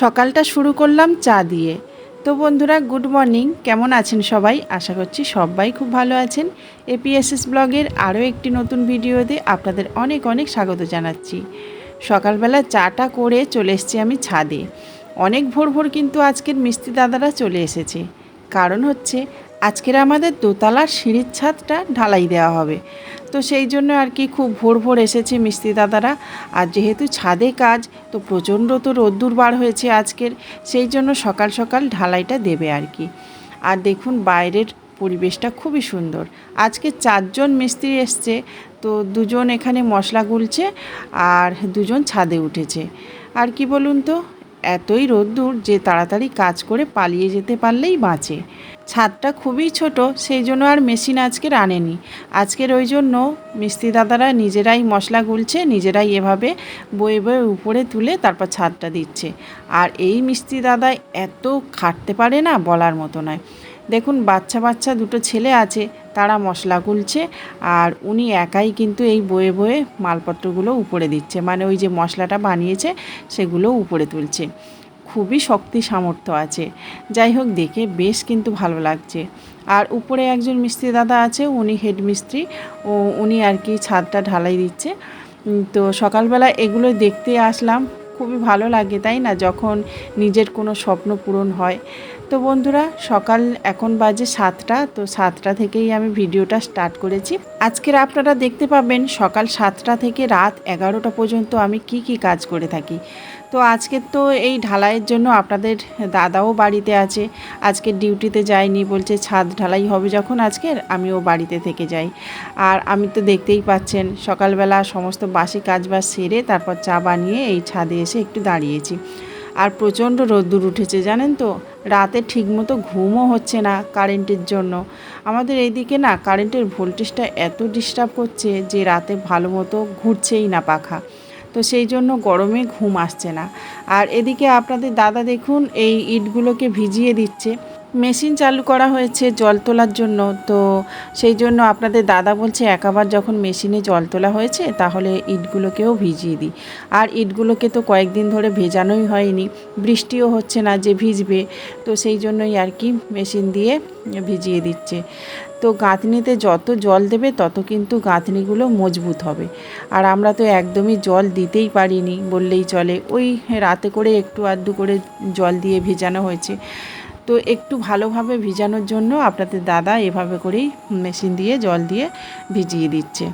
সকালটা শুরু করলাম চা দিয়ে। তো বন্ধুরা গুড মর্নিং কেমন আছেন সবাই? আশা করছি সবাই খুব ভালো আছেন। এপিএসএস ব্লগের আরও একটি নতুন ভিডিওতে আপনাদের অনেক অনেক স্বাগত জানাচ্ছি। সকালবেলা চাটা করে চলে এসেছি আমি ছাদে। অনেক ভোর ভোর কিন্তু আজকের মিস্ত্রি দাদারা চলে এসেছে। কারণ হচ্ছে, আজকের আমাদের দোতলার সিঁড়ির ছাদটা ঢালাই দেওয়া হবে। তো সেই জন্য আর কি খুব ভোর ভোর এসেছে মিস্ত্রি দাদারা। আর যেহেতু ছাদে কাজ, তো প্রচণ্ড তো রোদ্দুর বার হয়েছে আজকের, সেই জন্য সকাল সকাল ঢালাইটা দেবে আর কি। আর দেখুন বাইরের পরিবেশটা খুবই সুন্দর। আজকে চারজন মিস্ত্রি এসছে, তো দুজন এখানে মশলা গুলছে আর দুজন ছাদে উঠেছে। আর কি বলুন তো, এতই রোদ্দুর যে তাড়াতাড়ি কাজ করে পালিয়ে যেতে পারলেই বাঁচে। ছাদটা খুবই ছোট, সেই জন্য আর মেশিন আজকের আনেনি আজকের ওই জন্য মিস্ত্রি দাদারা নিজেরাই মশলা গুলছে, নিজেরাই এভাবে বয়ে বয়ে উপরে তুলে তারপর ছাদটা দিচ্ছে। আর এই মিস্ত্রি দাদা এত খাটতে পারে না বলার মতো নয়। দেখুন, বাচ্চা বাচ্চা দুটো ছেলে আছে, তারা মশলা গুলছে, আর উনি একাই কিন্তু এই বয়ে বয়ে মালপত্রগুলো উপরে দিচ্ছে। মানে ওই যে মশলাটা বানিয়েছে, সেগুলো উপরে তুলছে। খুবই শক্তি সামর্থ্য আছে। যাই হোক দেখে বেশ কিন্তু ভালো লাগছে। আর উপরে একজন মিস্ত্রি দাদা আছে, উনি হেড মিস্ত্রি। ও, উনি আর কি ছাদটা ঢালাই দিচ্ছে। তো সকালবেলা এগুলো দেখতে আসলাম। খুবই ভালো লাগে, তাই না? যখন নিজের কোনো স্বপ্ন পূরণ হয়। তো বন্ধুরা, সকাল এখন বাজে সাতটা, তো সাতটা থেকেই আমি ভিডিওটা স্টার্ট করেছি। আজকের আপনারা দেখতে পাবেন সকাল সাতটা থেকে রাত এগারোটা পর্যন্ত আমি কি কি কাজ করে থাকি। তো আজকে তো এই ঢালাইয়ের জন্য আপনাদের দাদাও বাড়িতে আছে, আজকে ডিউটিতে যায়নি, বলছে ছাদ ঢালাই হবে যখন আজকের আমিও বাড়িতে থেকে যাই। আর আমি তো দেখতেই পাচ্ছেন, সকালবেলা সমস্ত বাসি কাজ কাজবাজ সেরে তারপর চা বানিয়ে এই ছাদে এসে একটু দাঁড়িয়েছি। আর প্রচণ্ড রোদ্দুর উঠেছে, জানেন তো? রাতে ঠিকমতো ঘুমও হচ্ছে না কারেন্টের জন্য। আমাদের এইদিকে না কারেন্টের ভোল্টেজটা এত ডিস্টার্ব করছে যে রাতে ভালো মতো ঘুরছেই না পাখা। তো সেই জন্য গরমে ঘুম আসছে না। আর এদিকে আপনাদের দাদা দেখুন এই ইটগুলোকে ভিজিয়ে দিচ্ছে। মেশিন চালু করা হয়েছে জল তোলার জন্য। তো সেই জন্য আপনাদের দাদা বলছে একাবার যখন মেশিনে জল তোলা হয়েছে, তাহলে ইটগুলোকেও ভিজিয়ে দিই। আর ইটগুলোকে তো কয়েকদিন ধরে ভেজানোই হয়নি। বৃষ্টিও হচ্ছে না যে ভিজবে। তো সেই জন্যই আর কি মেশিন দিয়ে ভিজিয়ে দিচ্ছে। তো গাঁথনিতে যত জল দেবে, তত কিন্তু গাঁথনিগুলো মজবুত হবে। আর আমরা তো একদমই জল দিতেই পারিনি বললেই চলে। ওই রাতে করে একটু আধটু করে জল দিয়ে ভেজানো হয়েছে। তো একটু ভালোভাবে ভিজানোর জন্য আপনাদের দাদা এভাবে করেই মেশিন দিয়ে জল দিয়ে ভিজিয়ে দিচ্ছে।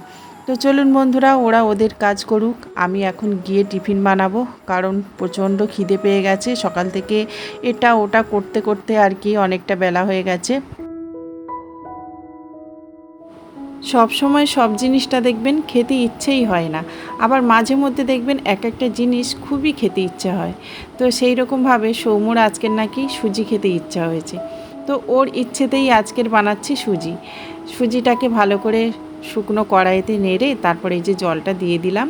তো চলুন বন্ধুরা, ওরা ওদের কাজ করুক। আমি এখন গিয়ে টিফিন বানাবো, কারণ প্রচণ্ড খিদে পেয়ে গেছে। সকাল থেকে এটা ওটা করতে করতে আর কি অনেকটা বেলা হয়ে গেছে। সব সময় সব জিনিসটা দেখবেন খেতে ইচ্ছেই হয় না। আবার মাঝে মধ্যে দেখবেন এক একটা জিনিস খুবই খেতে ইচ্ছে হয়। তো সেই রকমভাবে সৌমুর আজকের নাকি সুজি খেতে ইচ্ছা হয়েছে। তো ওর ইচ্ছেতেই আজকের বানাচ্ছি সুজি। সুজিটাকে ভালো করে শুকনো কড়াইতে নেড়ে তারপরে এই যে জলটা দিয়ে দিলাম।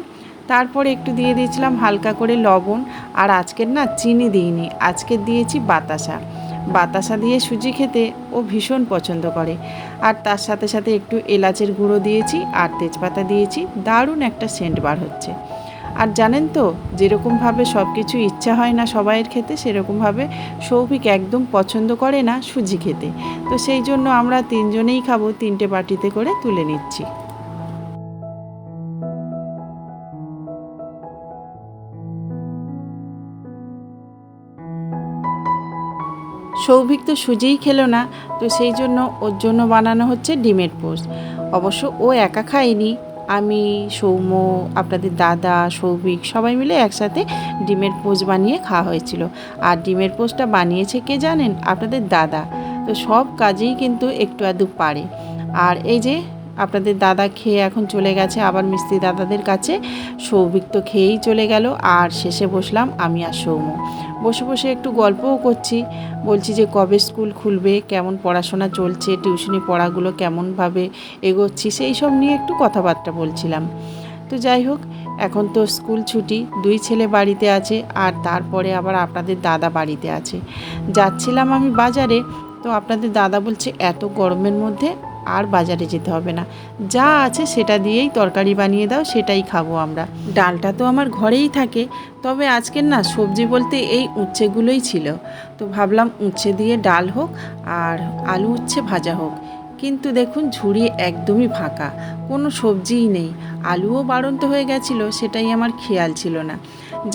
তারপরে একটু দিয়ে দিয়েছিলাম হালকা করে লবণ। আর আজকের না চিনি দিইনি। আজকের দিয়েছি বাতাসা। বাতাসা দিয়ে সুজি খেতে ও ভীষণ পছন্দ করে। আর তার সাথে সাথে একটু এলাচের গুঁড়ো দিয়েছি আর তেজপাতা দিয়েছি। দারুণ একটা সেন্ট বার হচ্ছে। আর জানেন তো, যেরকমভাবে সব কিছু ইচ্ছা হয় না সবাইয়ের খেতে, সেরকমভাবে সৌভিক একদম পছন্দ করে না সুজি খেতে। তো সেই জন্য আমরা তিনজনেই খাব, তিনটে বাটিতে করে তুলে নিচ্ছি। সৌভিক তো সুজিই খেলো না, তো সেই জন্য ওর জন্য বানানো হচ্ছে ডিমের পোস্ট। অবশ্য ও একা খায়নি। আমি, সৌম্য, আপনাদের দাদা, সৌভিক সবাই মিলে একসাথে ডিমের পোস্ট বানিয়ে খাওয়া হয়েছিল। আর ডিমের পোস্টটা বানিয়েছে কে জানেন? আপনাদের দাদা। তো সব কাজেই কিন্তু একটু আধটু পারে। আর এই যে আপনাদের দাদা খেয়ে এখন চলে গেছে, আবার মিস্ত্রি দাদাদের কাছে। সৌভিক তো খেয়েই চলে গেল, আর শেষে বসলাম আমি আর সৌম্য। বসে বসে একটু গল্পও করছি, বলছি যে কবে স্কুল খুলবে, কেমন পড়াশোনা চলছে, টিউশনি পড়াগুলো কেমনভাবে এগোচ্ছি, সেই সব নিয়ে একটু কথাবার্তা বলছিলাম। তো যাই হোক, এখন তো স্কুল ছুটি, দুই ছেলে বাড়িতে আছে, আর তারপরে আবার আপনাদের দাদা বাড়িতে আছে। যাচ্ছিলাম আমি বাজারে, তো আপনাদের দাদা বলছে, এত গরমের মধ্যে আর বাজারে যেতে হবে না। যা আছে সেটা দিয়েই তরকারি বানিয়ে দাও, সেটাই খাব আমরা। ডালটা তো আমার ঘরেই থাকে, তবে আজকের না সবজি বলতে এই উচ্ছেগুলোই ছিল। তো ভাবলাম উচ্ছে দিয়ে ডাল হোক আর আলু উচ্ছে ভাজা হোক। কিন্তু দেখুন ঝুড়ি একদমই ফাঁকা, কোনো সবজিই নেই। আলুও বাড়ন্ত হয়ে গেছিল, সেটাই আমার খেয়াল ছিল না।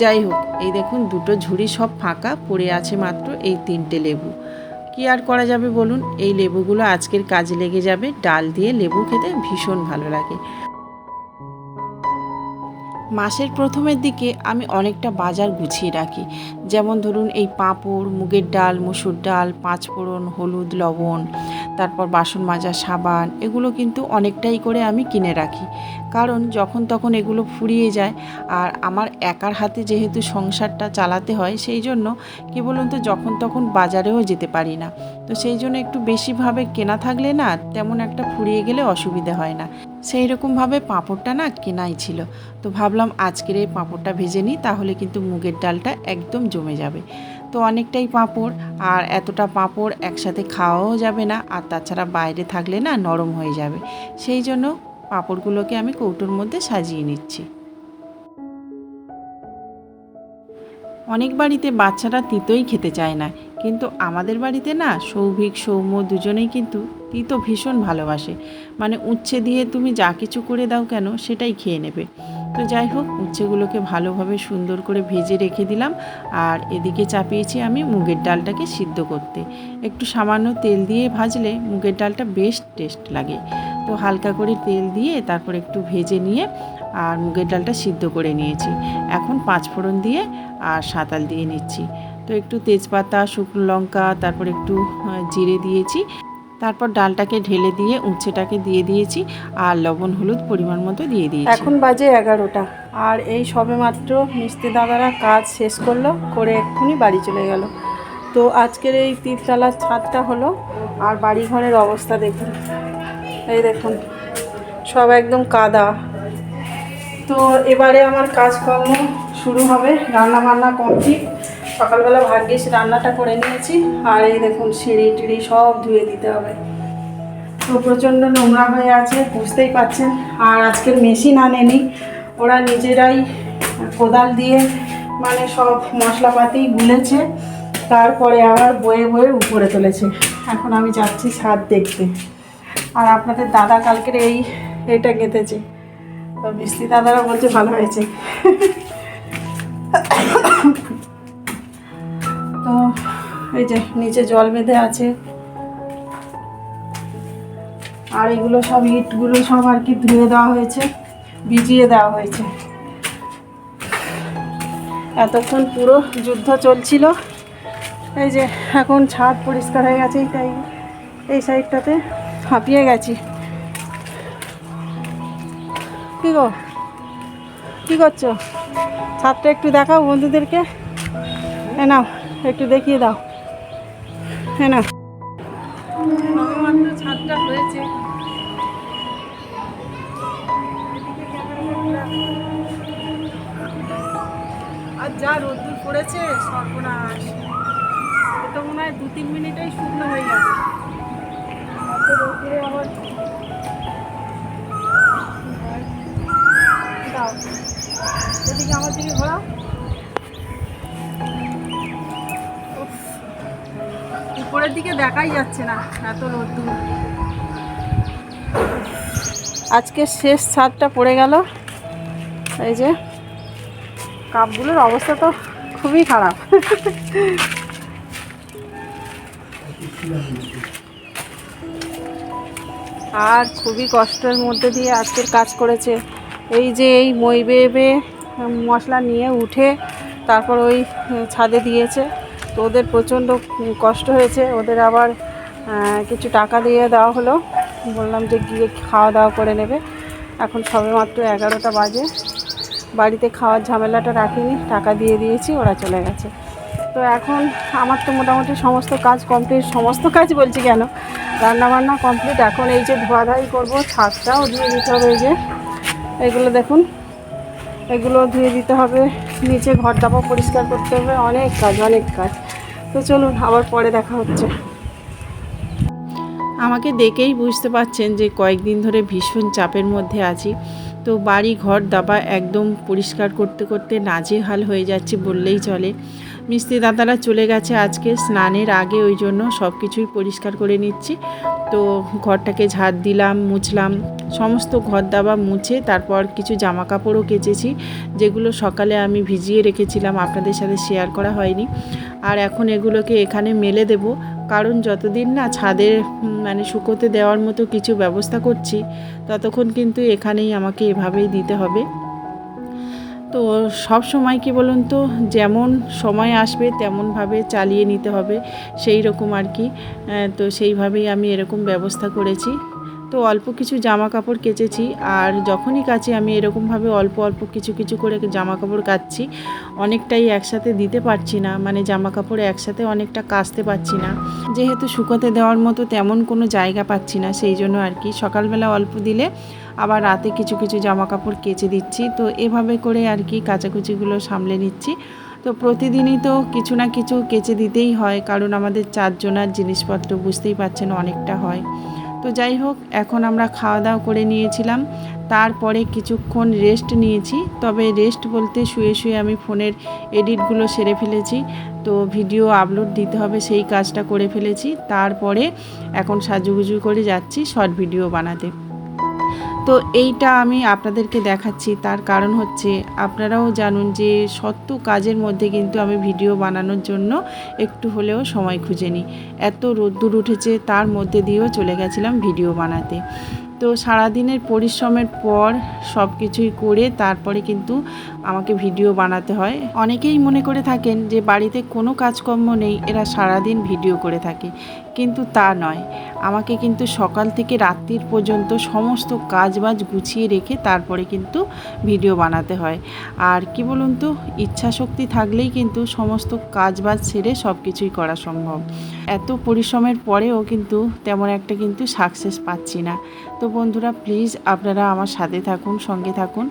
যাই হোক, এই দেখুন দুটো ঝুড়ি সব ফাঁকা, পড়ে আছে মাত্র এই তিনটে লেবু। কি আর করা যাবে বলুন? এই লেবুগুলো আজকের কাজে লেগে যাবে। ডাল দিয়ে লেবু খেতে ভীষণ ভালো লাগে। মাসের প্রথমের দিকে আমি অনেকটা বাজার গুছিয়ে রাখি। যেমন ধরুন, এই পাঁপড়, মুগের ডাল, মুসুর ডাল, পাঁচফোড়ন, হলুদ, লবণ, তারপর বাসন মাজা, সাবান, এগুলো কিন্তু অনেকটাই করে আমি কিনে রাখি। কারণ যখন তখন এগুলো ফুরিয়ে যায় আর আমার একার হাতে যেহেতু সংসারটা চালাতে হয় সেই জন্য কি বলুন তো, যখন তখন বাজারেও যেতে পারি না। তো সেই জন্য একটু বেশিভাবে কেনা থাকলে না তেমন একটা ফুরিয়ে গেলে অসুবিধা হয় না। সেই রকমভাবে পাঁপড়টা না কেনাই ছিল। তো ভাবলাম আজকের এই পাঁপড়টা ভেজে নিই, তাহলে কিন্তু মুগের ডালটা একদম জমে যাবে। তো অনেকটাই পাঁপড় আর এতটা পাঁপড় একসাথে খাওয়াও যাবে না আর তাছাড়া বাইরে থাকলে না নরম হয়ে যাবে। সেই জন্য পাঁপড়গুলোকে আমি কৌটোর মধ্যে সাজিয়ে নিচ্ছি। অনেক বাড়িতে বাচ্চারা তিতোই খেতে চায় না, কিন্তু আমাদের বাড়িতে না সৌভিক, সৌম্য দুজনেই কিন্তু তিতো ভীষণ ভালোবাসে। মানে উচ্ছে দিয়ে তুমি যা কিছু করে দাও কেন সেটাই খেয়ে নেবে। তো যাই হোক, উচ্ছেগুলোকে ভালোভাবে সুন্দর করে ভেজে রেখে দিলাম আর এদিকে চাপিয়েছি আমি মুগের ডালটাকে সিদ্ধ করতে। একটু সামান্য তেল দিয়ে ভাজলে মুগের ডালটা বেশ টেস্ট লাগে। তো হালকা করে তেল দিয়ে তারপর একটু ভেজে নিয়ে আর মুগের ডালটা সিদ্ধ করে নিয়েছি। এখন পাঁচফোড়ন দিয়ে আর সাঁতাল দিয়ে নিচ্ছি। তো একটু তেজপাতা, শুকনো লঙ্কা, তারপর একটু জিরে দিয়েছি। তারপর ডালটাকে ঢেলে দিয়ে উচ্ছেটাকে দিয়ে দিয়েছি আর লবণ, হলুদ পরিমাণ মতো দিয়ে দিয়েছি। এখন বাজে এগারোটা আর এই সবে মাত্র মিস্ত্রি দাদারা কাজ শেষ করল, করে এক্ষুনি বাড়ি চলে গেল। তো আজকের এই তিনতলার ছাদটা হলো আর বাড়ি ঘরের অবস্থা দেখুন। এই দেখুন, সব একদম কাদা। তো এবারে আমার কাজকর্ম শুরু হবে রান্না বান্না কমপ্লিট সকালবেলা ভাগ্যিস রান্নাটা করে নিয়েছি, আর এই দেখুন, সিঁড়ি টিড়ি সব ধুয়ে দিতে হবে। তো প্রচণ্ড নোংরা হয়ে আছে, বুঝতেই পাচ্ছেন। আর আজকের মেশিন আনেনি, ওরা নিজেরাই কোদাল দিয়ে মানে সব মশলাপাতি গুলেছে, তারপরে আবার বয়ে বয়ে উপরে তুলেছে। এখন আমি যাচ্ছি ছাদ দেখতে। আর আপনাদের দাদা কালকের এই এটা গেঁথেছে। তো মিস্ত্রি দাদারা বলছে ভালো হয়েছে। তো এই যে নিচে জল বেঁধে আছে। আর এগুলো সব ইটগুলো সব আর কি ধুয়ে দেওয়া হয়েছে, ভিজিয়ে দেওয়া হয়েছে। এতক্ষণ পুরো যুদ্ধ চলছিল। এই যে এখন ছাদ পরিষ্কার হয়ে গেছে তাই এই সাইডটাতে হাঁপিয়ে গেছি। কি গো? কী করছ? ছাদটা একটু দেখাও বন্ধুদেরকে। হ্যাঁ নাও, একটু দেখিয়ে দাও। হ্যাঁ না ছাদটা হয়েছে। আর যা রোদ্দুর পড়েছে, সর্বনাশ। এটা মনে হয় দু তিন মিনিটেই শুকনো হয়ে যাবে এদিকে আমার দিকে ঘোরাও উপরের দিকে দেখাই যাচ্ছে না, এত রোদ্দুর। আজকে শেষ ছাদটা পড়ে গেল। এই যে, কাপগুলোর অবস্থা তো খুবই খারাপ। আর খুবই কষ্টের মধ্যে দিয়ে আজকের কাজ করেছে। এই যে এই মই বেয়ে মশলা নিয়ে উঠে তারপর ওই ছাদে দিয়েছে। তো ওদের প্রচণ্ড কষ্ট হয়েছে। ওদের আবার কিছু টাকা দিয়ে দেওয়া হলো। বললাম যে গিয়ে খাওয়া দাওয়া করে নেবে। এখন সবে মাত্র এগারোটা বাজে। বাড়িতে খাওয়ার ঝামেলাটা রাখিনি। টাকা দিয়ে দিয়েছি, ওরা চলে গেছে। তো এখন আমার তো মোটামুটি সমস্ত কাজ কমপ্লিট সমস্ত কাজ বলছি কেন? রান্নাবান্না কমপ্লিট। এখন এই যে ধোয়াধাই করব, ছাদটাও ধুয়ে দিতে হবে এই যে। এগুলো দেখুন, এগুলো ধুয়ে দিতে হবে। নিচে ঘর দাপা পরিষ্কার করতে হবে, অনেক কাজ অনেক কাজ। তো চলুন, আবার পরে দেখা হচ্ছে। আমাকে দেখেই বুঝতে পাচ্ছেন যে কয়েকদিন ধরে ভীষণ চাপের মধ্যে আছি। তো বাড়ি ঘর দাবা একদম পরিষ্কার করতে করতে নাজেহাল হয়ে যাচ্ছে বললেই চলে। মিস্ত্রি দাদারা চলে গেছে আজকে স্নানের আগে, ওই জন্য সব কিছুই পরিষ্কার করে নিচ্ছি। তো ঘরটাকে ঝাড় দিলাম, মুছলাম, সমস্ত ঘর দাবা মুছে তারপর কিছু জামা কাপড়ও কেচেছি, যেগুলো সকালে আমি ভিজিয়ে রেখেছিলাম, আপনাদের সাথে শেয়ার করা হয়নি। আর এখন এগুলোকে এখানে মেলে দেব, কারণ যতদিন না ছাদের মানে শুকোতে দেওয়ার মতো কিছু ব্যবস্থা করছি, ততক্ষণ কিন্তু এখানেই আমাকে এভাবেই দিতে হবে। তো সব সময় কি বলুন তো, যেমন সময় আসবে তেমনভাবে চালিয়ে নিতে হবে, সেই রকম আর কি। তো সেইভাবেই আমি এরকম ব্যবস্থা করেছি। তো অল্প কিছু জামা কাপড় কেচেছি, আর যখনই কাচি আমি এরকমভাবে অল্প অল্প কিছু কিছু করে জামা কাপড় কাচ্ছি, অনেকটাই একসাথে দিতে পারছি না মানে জামা কাপড় একসাথে অনেকটা কাচতে পারছি না। যেহেতু শুকোতে দেওয়ার মতো তেমন কোনো জায়গা পাচ্ছি না, সেই জন্য আর কি সকালবেলা অল্প দিলে আবার রাতে কিছু কিছু জামা কাপড় কেচে দিচ্ছি। তো এভাবে করে আর কি কাচাকুচিগুলো সামলে নিচ্ছি। তো প্রতিদিনই তো কিছু না কিছু কেচে দিতেই হয়, কারণ আমাদের চারজনার জিনিসপত্র বুঝতেই পারছেন অনেকটা হয়। তো যাই হোক, এখন আমরা খাওয়া দাওয়া করে নিয়েছিলাম। তারপরে কিছুক্ষণ রেস্ট নিয়েছি। তবে রেস্ট বলতে শুয়ে শুয়ে আমি ফোনের এডিটগুলো সেরে ফেলেছি। তো ভিডিও আপলোড দিতে হবে সেই কাজটা করে ফেলেছি। তারপরে এখন সাজুগুজু করে যাচ্ছি, শর্ট ভিডিও বানাতে। তো এইটা আমি আপনাদেরকে দেখাচ্ছি। তার কারণ হচ্ছে আপনারাও জানুন যে সত্য কাজের মধ্যে কিন্তু আমি ভিডিও বানানোর জন্য একটু হলেও সময় খুঁজে নিই। এত রোদ্দুর উঠেছে, তার মধ্যে দিয়েও চলে গেছিলাম ভিডিও বানাতে। তো সারাদিনের পরিশ্রমের পর সব কিছুই করে তারপরে কিন্তু আমাকে ভিডিও বানাতে হয়। অনেকেই মনে করে থাকেন যে বাড়িতে কোনো কাজকর্ম নেই, এরা সারাদিন ভিডিও করে থাকে। কিন্তু তা নয়। আমাকে কিন্তু সকাল থেকে রাত্রির পর্যন্ত সমস্ত কাজবাজ গুছিয়ে রেখে তারপরে কিন্তু ভিডিও বানাতে হয়। আর কি বলুন তো ইচ্ছা শক্তি থাকলেই কিন্তু সমস্ত কাজবাজ সেরে সব কিছুই করা সম্ভব। এত পরিশ্রমের পরেও কিন্তু তেমন একটা কিন্তু সাকসেস পাচ্ছি না। তো বন্ধুরা প্লিজ আপনারা আমার সাথে থাকুন, সঙ্গে থাকুন।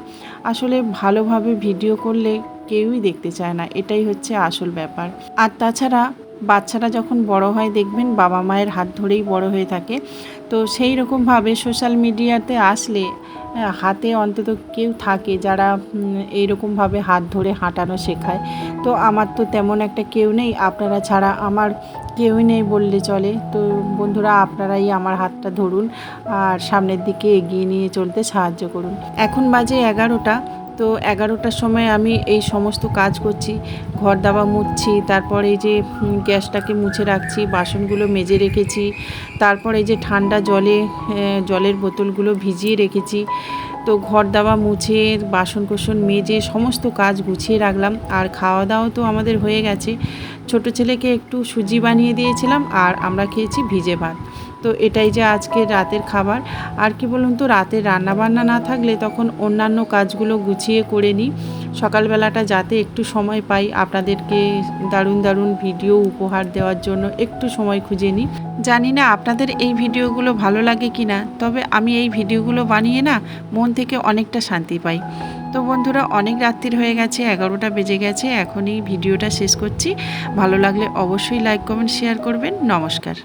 আসলে ভালোভাবে ভিডিও করলে কেউই দেখতে চায় না। এটাই হচ্ছে আসল ব্যাপার। আর তাছাড়া বাচ্চারা যখন বড় হয় দেখবেন বাবা মায়ের হাত ধরেই বড় হয়ে থাকে। তো সেই রকমভাবে সোশ্যাল মিডিয়াতে আসলে হাতে অন্তত কেউ থাকে যারা এইরকমভাবে হাত ধরে হাঁটানো শেখায়। তো আমার তো তেমন একটা কেউ নেই, আপনারা ছাড়া আমার কেউই নেই বললে চলে। তো বন্ধুরা, আপনারাই আমার হাতটা ধরুন আর সামনের দিকে এগিয়ে নিয়ে চলতে সাহায্য করুন। এখন বাজে এগারোটা তো এগারোটার সময় আমি এই সমস্ত কাজ করছি। ঘর দাবা মুছছি, তারপরে এই যে গ্যাসটাকে মুছে রাখছি, বাসনগুলো মেজে রেখেছি, তারপরে এই যে ঠান্ডা জলে জলের বোতলগুলো ভিজিয়ে রেখেছি। তো ঘর দাবা মুছে বাসন কোসন মেজে সমস্ত কাজ গুছিয়ে রাখলাম। আর খাওয়া দাওয়া তো আমাদের হয়ে গেছে। ছোট ছেলেকে একটু সুজি বানিয়ে দিয়েছিলাম, আর আমরা খেয়েছি ভিজে ভাত। তো এটাই যে আজকে রাতের খাবার। আর কি বলুন তো রাতে রান্না বান্না না থাকলে তখন অন্যান্য কাজগুলো গুছিয়ে করে নিই। সকালবেলাটা যাতে একটু সময় পাই, আপনাদেরকে দারুণ দারুণ ভিডিও উপহার দেওয়ার জন্য একটু সময় খুঁজে নিই। জানি না আপনাদের এই ভিডিওগুলো ভালো লাগে কি না, তবে আমি এই ভিডিওগুলো বানিয়ে না মন থেকে অনেকটা শান্তি পাই। তো বন্ধুরা, অনেক রাত্রির হয়ে গেছে, এগারোটা বেজে গেছে এখনই ভিডিওটা শেষ করছি। ভালো লাগলে অবশ্যই লাইক, কমেন্ট, শেয়ার করবেন। নমস্কার।